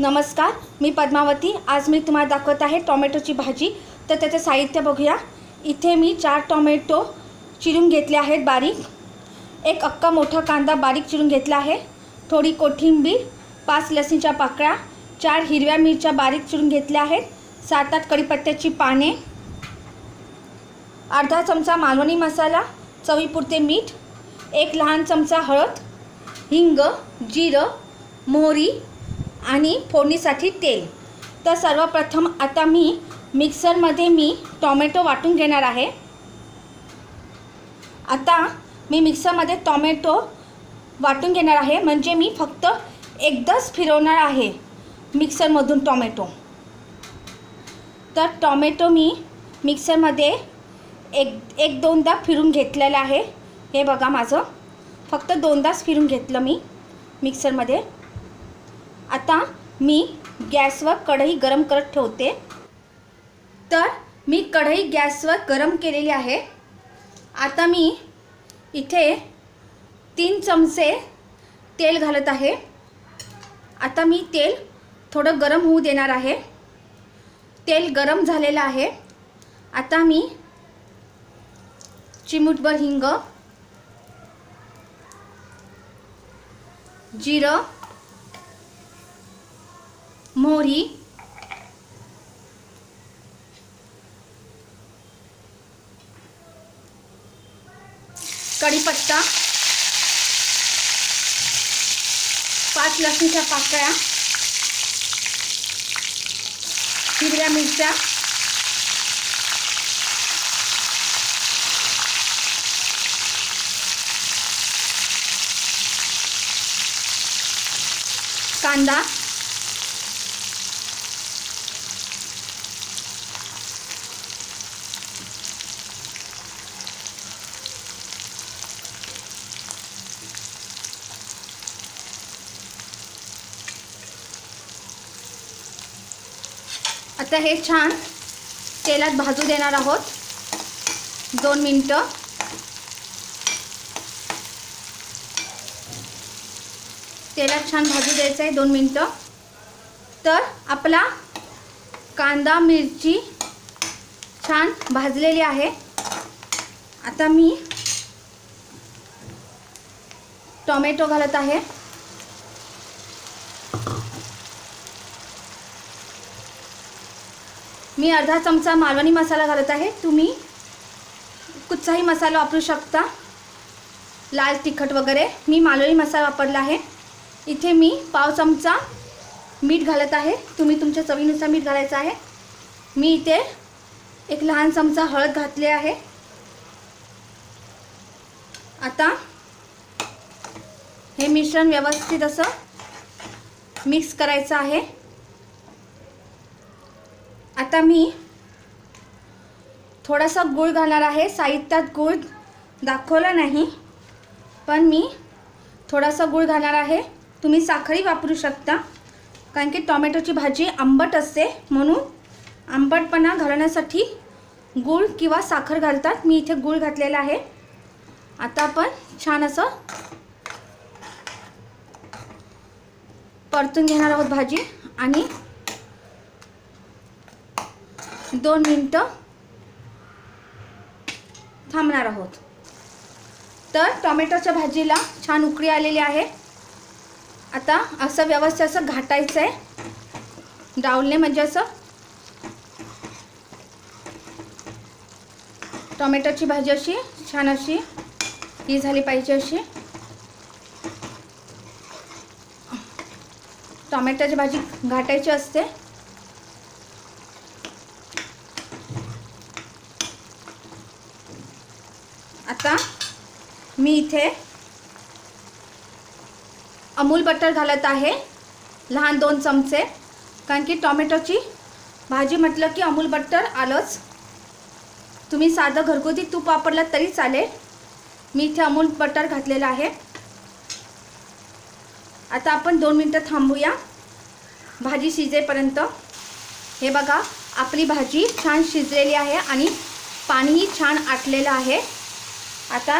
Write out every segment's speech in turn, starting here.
नमस्कार मी पद्मावती. आज मी तुम्हाला दाखवत आहे टॉमॅटोची भाजी. तर त्याचं साहित्य बघूया. इथे मी चार टॉमॅटो चिरून घेतले आहेत बारीक. एक अक्का मोठा कांदा बारीक चिरून घेतला आहे. थोडी कोथिंबीर पाच लसणीच्या पाकळ्या चार हिरव्या मिरच्या बारीक चिरून घेतल्या आहेत. सात आठ कढीपत्त्याची पाने अर्धा चमचा मालवणी मसाला चवीपुरते मीठ एक लहान चमचा हळद हिंग जिरं मोहरी आणि फोडणीसाठी तेल. तर सर्वप्रथम आता मी मिक्सरमध्ये मी टॉमॅटो वाटून घेणार आहे. आता मी मिक्सरमध्ये टॉमॅटो वाटून घेणार आहे. म्हणजे मी फक्त एकदाच फिरवणार आहे मिक्सरमधून टॉमॅटो. तर टॉमॅटो मी मिक्सरमध्ये एक एक दोनदा फिरून घेतलेलं आहे. हे बघा माझं. फक्त दोनदाच फिरून घेतलं मी मिक्सरमध्ये. आता मी गॅसवर कढई गरम करत ठेवते. तर मी कढई गॅसवर गरम केलेली आहे. आता मी इथे तीन चमचे तेल घालत आहे. आता मी तेल थोडं गरम होऊ देणार आहे. तेल गरम झालेलं आहे. आता मी चिमूटभर हिंग जिरं मोहरी कढीपत्ता. पाच लसणीच्या पाकळ्या. हिरव्या मिरच्या. कांदा. आता हे छान तेलात भाजू देणार आहोत. दोन मिनटं. तेलात छान भाजू द्यायचं आहे दोन मिनटं. तर आपला कांदा मिरची छान भाजलेली आहे. आता मी टोमॅटो घालत आहे. मी अर्धा चमचा मालवणी मसाला घालत आहे. तुम्ही कुठचाही मसाला वापरू शकता. लाल तिखट वगैरे. मी मालवणी मसाला वापरला आहे. इथे मी पाव चमचा मीठ घालत आहे. तुम्ही तुमच्या चवीनुसार मीठ घालायचं आहे. मी इथे एक लहान चमचा हळद घातले आहे. आता हे मिश्रण व्यवस्थित असं मिक्स करायचं आहे. आता मी थोडासा गूळ घालणार आहे. साहित्यात गूळ दाखवला नाही पण मी थोडासा गूळ घालणार आहे. तुम्ही साखरही वापरू शकता कारण की टॉमॅटोची भाजी आंबट असते म्हणून आंबटपणा घालण्यासाठी गूळ किंवा साखर घालतात. मी इथे गूळ घातलेला आहे. आता आपण छान असं परतून घेणार आहोत भाजी आणि दोन मिनटं थांबणार आहोत. तर टॉमॅटोच्या भाजीला छान उकळी आलेली आहे. आता असं व्यवस्थित असं घाटायचं आहे डावलणे म्हणजे असं टॉमॅटोची भाजी अशी छान अशी ही झाली पाहिजे अशी. टॉमॅटोची भाजी घाटायची असते. आता मी इथे अमूल बटर घालत आहे लहान दोन चमचे. कारण की टॉमॅटोची भाजी म्हटलं की अमूल बटर आलंच. तुम्ही साधं घरगुती तूप वापरलं तरी चालेल. मी इथे अमूल बटर घातलेलं आहे. आता आपण दोन मिनटं थांबूया. भाजी शिजेपर्यंत. हे बघा आपली भाजी छान शिजलेली आहे आणि पाणीही छान आटलेलं आहे. आता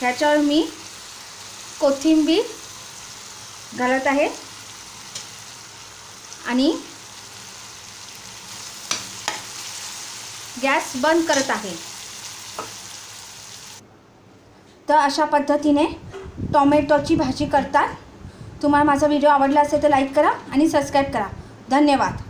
ह्याच्यावर मी कोथिंबीर घालत आहे. आणि गॅस बंद करत आहे. तर अशा पद्धतीने टॉमॅटोची भाजी करतात. तुम्हाला माझा व्हिडिओ आवडला असेल तर लाईक करा आणि सबस्क्राईब करा. धन्यवाद.